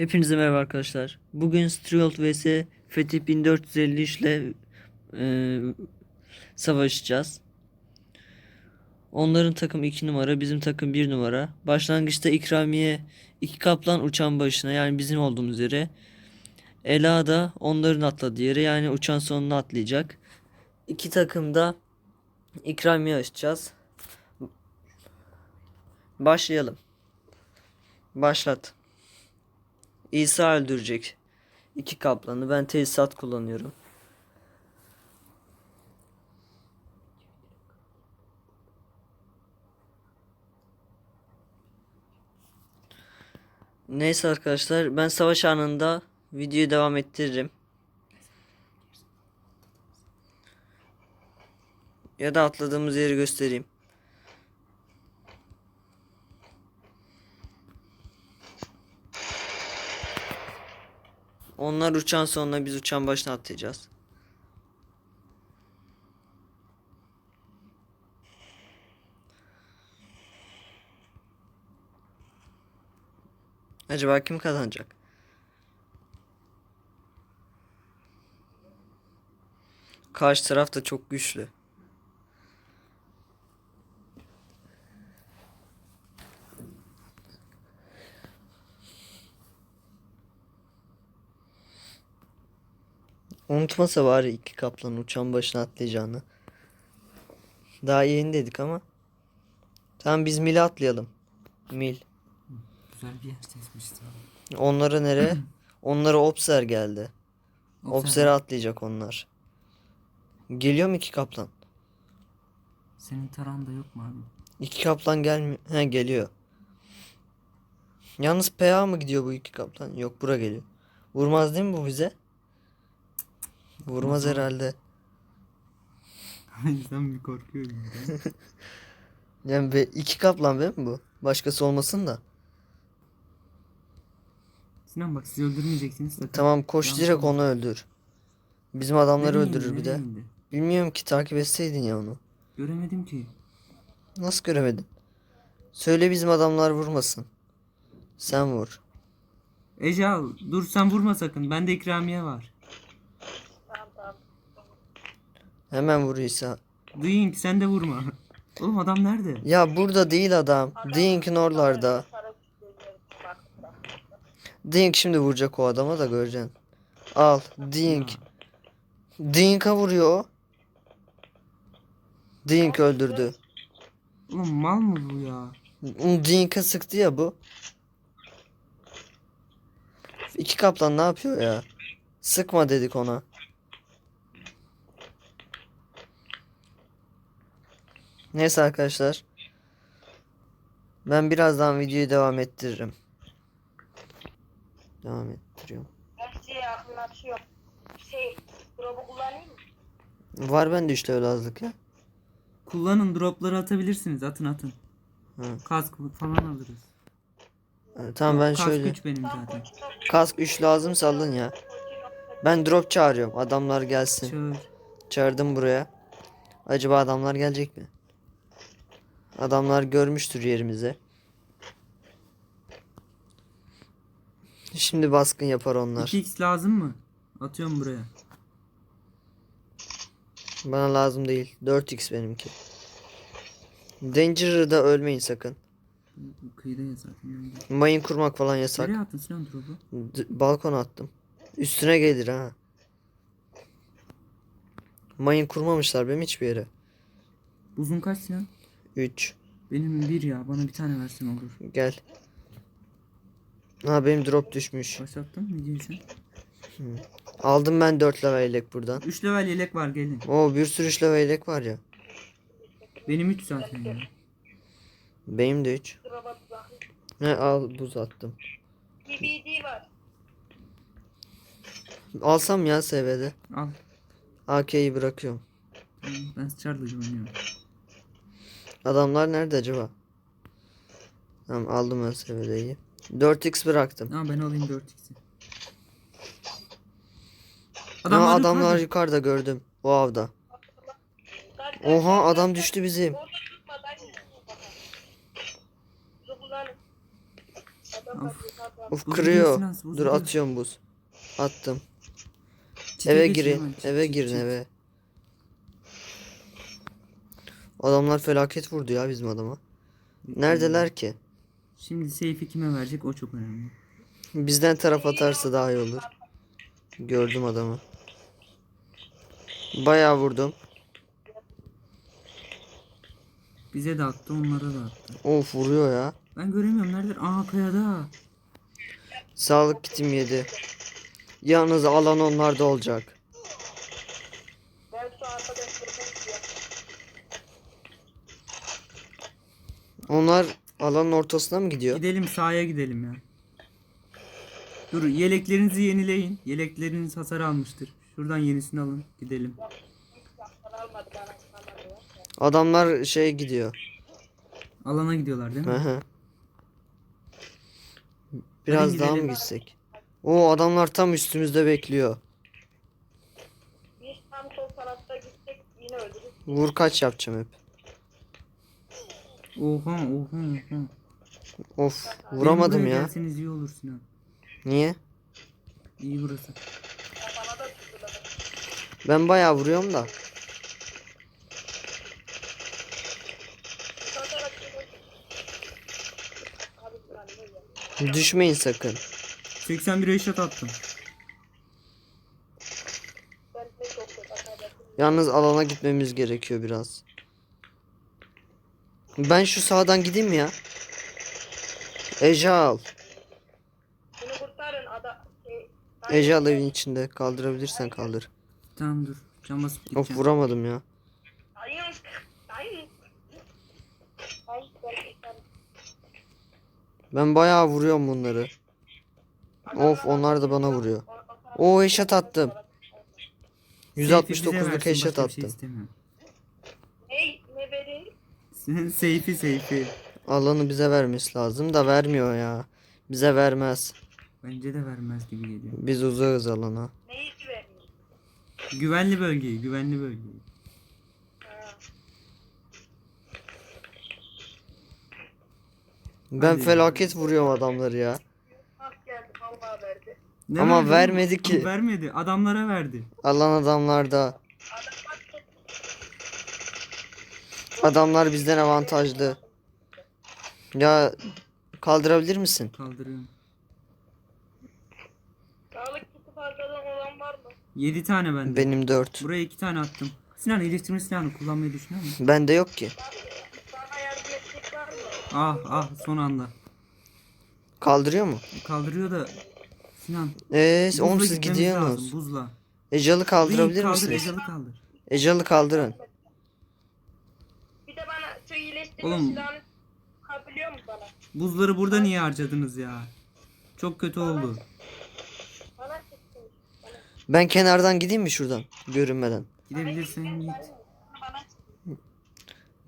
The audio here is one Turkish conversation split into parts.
Hepinize merhaba arkadaşlar. Bugün Striold vs Fetih 1453 ile e, savaşacağız. Onların takım 2 numara, bizim takım 1 numara. Başlangıçta ikramiye iki kaplan uçan başına yani bizim olduğumuz yere. Ela da onların atladığı yere yani uçan sonuna atlayacak. İki takım da ikramiye açacağız. Başlayalım. Başlat. İsa öldürecek. İki kaplanı. Ben tesisat kullanıyorum. Neyse arkadaşlar ben savaş anında videoyu devam ettiririm. Ya da atladığımız yeri göstereyim. Onlar uçan sonuna biz uçan başına atlayacağız. Acaba kim kazanacak? Karşı taraf da çok güçlü. Unutmasa bari iki kaplan uçan başına atlayacağını. Daha yeni dedik ama. Tamam biz Mil'e atlayalım. Mil. Güzel bir yer seçmiştim. Onlara nere? Onlara Opser geldi. Opser'e atlayacak onlar. Geliyor mu iki kaplan? Senin taranda yok mu abi? İki kaplan gelmiyor. He geliyor. Yalnız PA mı gidiyor bu iki kaplan? Yok bura geliyor. Vurmaz değil mi bu bize? Vurmaz herhalde. Sen bir korkuyorum. Yani be, iki kaplan be mi bu? Başkası olmasın da. Sinan bak sizi öldürmeyeceksiniz sakın. Tamam koş Yanlış direkt onu öldür. Bizim adamları Nereye öldürür indi, bir de. indi? Bilmiyorum ki takip etseydin ya onu. Göremedim ki. Nasıl göremedin? Söyle bizim adamlar vurmasın. Sen vur. Ece al. Dur sen vurma sakın. Bende ikramiye var. Hemen vur İsa. Duyayım sen de vurma. Oğlum adam nerede? Ya burada değil adam. Dink'in oralarda. Dink şimdi vuracak o adama da göreceksin. Al. Dink. Dink'a vuruyor. Dink öldürdü. Oğlum mal mı bu ya? Dink'e sıktı ya bu. İki kaplan ne yapıyor ya? Sıkma dedik ona. Neyse arkadaşlar. Ben birazdan videoyu devam ettiririm. Devam ettiriyorum. Ben size yakınlaşıyorum. Şey, drop'u kullanayım mı? Var bende 3 level azlık ya. Kullanın dropları atabilirsiniz. Atın atın. Hı. Kask falan alırız. Tamam ben Kask şöyle. güç benim zaten. Kask 3 lazım sallın ya. Ben drop çağırıyorum. Adamlar gelsin. Çağır. Çağırdım buraya. Acaba adamlar gelecek mi? Adamlar görmüştür yerimizi. Şimdi baskın yapar onlar. 2x lazım mı? Atıyorum buraya. Bana lazım değil. 4x benimki. Danger'da ölmeyin sakın. Kıyıda. Mayın kurmak falan yasak. Nereye attın Sinan drop'u? D- balkona attım. Üstüne gelir ha. Mayın kurmamışlar benim hiçbir yere. Uzun kaç Sinan? 3. Benim bir ya. Bana bir tane versin olur. Gel. Ha benim drop düşmüş. Başlattın mı diyorsun? Aldım ben 4 level yelek buradan. 3 level yelek var gelin. Oo bir sürü 3 level yelek var ya. Benim 3 zaten ya. Benim de 3. Drop'a bir bakayım. Ne al buz attım. DVD var. Alsam ya SV'de. Al. AK'yi bırakıyorum. Ben Charlie'cı oynuyorum. Adamlar nerede acaba? Tamam aldım ben SV'deyi. 4x bıraktım. Tamam ben alayım 4x'i. Adamlar, yukarıda. adamlar yukarıda gördüm. O avda. Oha adam düştü bizim. Of Buz kırıyor. buz Dur atıyorum buz. Attım. Çite eve girin. eve girin eve. Adamlar felaket vurdu ya bizim adama. Neredeler ki? Şimdi seyfi kime verecek o çok önemli. Bizden taraf atarsa daha iyi olur. Gördüm adamı. Bayağı vurdum. Bize de attı onlara da attı. Of vuruyor ya. Ben göremiyorum neredeler? Aa kayada. Sağlık kitim yedi. Yalnız alan onlarda olacak. Ben şu arkadaşlarıma gidiyorum. Onlar alanın ortasına mı gidiyor? Gidelim sahaya gidelim ya. Dur yeleklerinizi yenileyin. Yelekleriniz hasar almıştır. Şuradan yenisini alın. Gidelim. Adamlar şey gidiyor. Alana gidiyorlar değil mi? hı. Biraz daha mı gidelim. gitsek? O adamlar tam üstümüzde bekliyor. Biz tam sol tarafta gitsek yine öldürürüz. Vur kaç yapacağım hep. Oha oha oha. Of Benim vuramadım buraya ya. Gelseniz iyi olur Sinan. Niye? İyi burası. Ben bayağı vuruyorum da. Düşmeyin sakın. 81 eşat attım. Yalnız alana gitmemiz gerekiyor biraz. Ben şu sağdan gideyim mi ya. Ece al. Bunu kurtarın ada şey. Ece al evin içinde. Kaldırabilirsen kaldır. Tamam dur. Cam basıp Of gideceğim. vuramadım ya. Ay ben bayağı vuruyorum bunları. Of onlar da bana vuruyor. O eşat attım. Seyfi bize 169'luk versin, eşat başka bir şey attım. istemiyorum. Seyfi seyfi. Alanı bize vermesi lazım da vermiyor ya. Bize vermez. Bence de vermez gibi geliyor. Biz uzağız alana. Neyi vereyim? Güvenli bölgeyi, güvenli bölgeyi. Ben Hadi. felaket vuruyorum adamları ya. Hak geldi vallahi verdi. Ne Ama verdi vermedi ki. Vermedi. Adamlara verdi. Alan adamlarda. Adam bak Adamlar bizden avantajlı. Ya kaldırabilir misin? Kaldırıyorum. sağlık kiti fazladan olan var mı? 7 tane bende. Benim 4. Buraya 2 tane attım. Sinan iyileştirme silahını kullanmayı düşünüyor musun? Bende yok ki. Bana yardım edecek var mı? Ah ah son anda. Kaldırıyor mu? Kaldırıyor da Sinan. Eee buzla oğlum siz gitmemiz gidiyorsunuz. lazım, Buzla. Ecalı kaldırabilir Değil, kaldır, misiniz? Ecalı kaldır. Ecalı kaldırın. Bir de bana şu iyileştirme Oğlum. silahını çıkabiliyor mu bana? Buzları burada niye harcadınız ya? Çok kötü oldu. Bana Ben kenardan gideyim mi şuradan? Görünmeden. Gidebilirsen git. bana.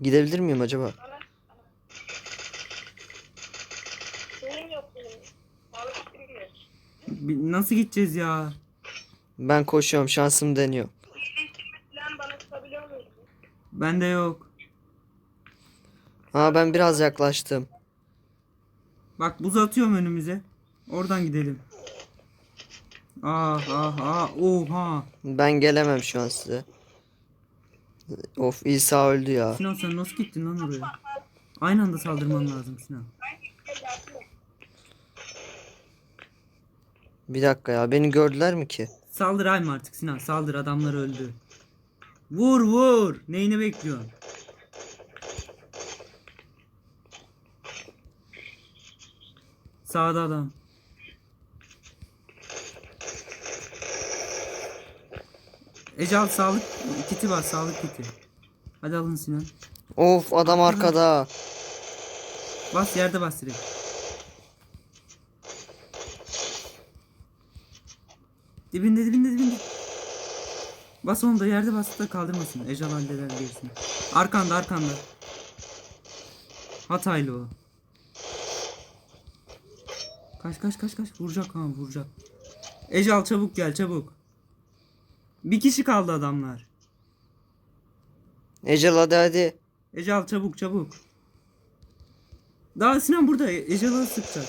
Gidebilir miyim acaba? Benim yok benim. Bi- Nasıl gideceğiz ya? Ben koşuyorum şansım deniyor. İyileştirme bana çıkabiliyor? Bende yok. Ha ben biraz yaklaştım. Bak buz atıyorum önümüze. Oradan gidelim. Ah ah ah oha. Ben gelemem şu an size. Of İsa öldü ya. Sinan sen nasıl gittin lan oraya? Aynı anda saldırman lazım Sinan. Bir dakika ya beni gördüler mi ki? Saldır Ayma artık Sinan saldır adamlar öldü. Vur vur. Neyini bekliyorsun? Sağda adam. Ecal sağlık kiti var sağlık kiti. Hadi alın Sinan. Of adam arkada. Bas yerde bas direkt. Dibinde dibinde dibinde. Bas onu da yerde bas da kaldırmasın. Ejal halleder gerisini. Arkanda arkanda. Hataylı o. Kaç kaç kaç kaç. Vuracak ha vuracak. Ejal çabuk gel çabuk. Bir kişi kaldı adamlar. Ejal hadi hadi. Ejal çabuk çabuk. Daha Sinan burada. Ejal'ı sıkacak.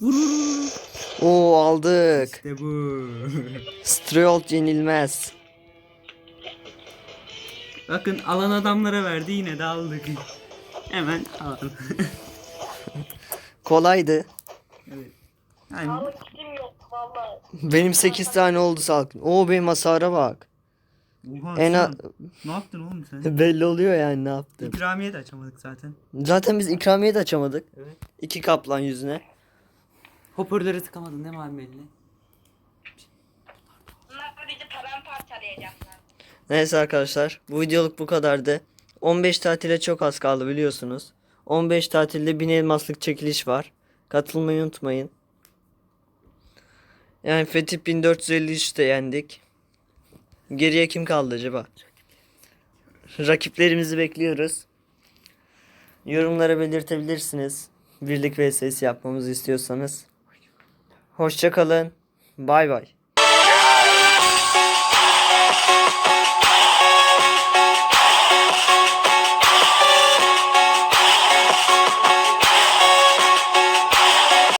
Vur vur vur. Oo aldık. İşte bu. Striolt yenilmez. Bakın alan adamlara verdi yine de aldık. Hemen alalım. Kolaydı. evet. Yani Sağlık kitim yok vallahi. Benim 8 tane oldu sağlık. Oo benim hasara bak. Oha, En a- sen ne yaptın oğlum sen? Belli oluyor yani ne yaptım. İkramiye de açamadık zaten. Zaten biz ikramiye de açamadık. Evet. İki kaplan yüzüne. Hoparlörü tıkamadın değil mi abi eline? Bunlar bizi paramparçalayacaklar. Neyse arkadaşlar bu videoluk bu kadardı. 15 tatile çok az kaldı biliyorsunuz. 15 tatilde 1000 elmaslık çekiliş var. Katılmayı unutmayın. Yani Fetih 1453'te yendik. Geriye kim kaldı acaba? Rakiplerimizi bekliyoruz. Yorumlara belirtebilirsiniz. Birlik vs yapmamızı istiyorsanız. Hoşçakalın. Bay bay.